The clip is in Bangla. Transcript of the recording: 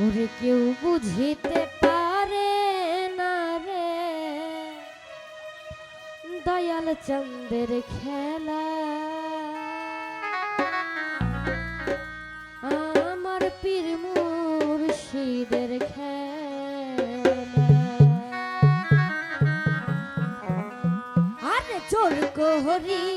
ওরে কেউ বুঝিতে পারে না রে। দয়াল চন্দ্রের খেলা। আমার পীর মুর্শিদের খেলা। আর চোর কোহরি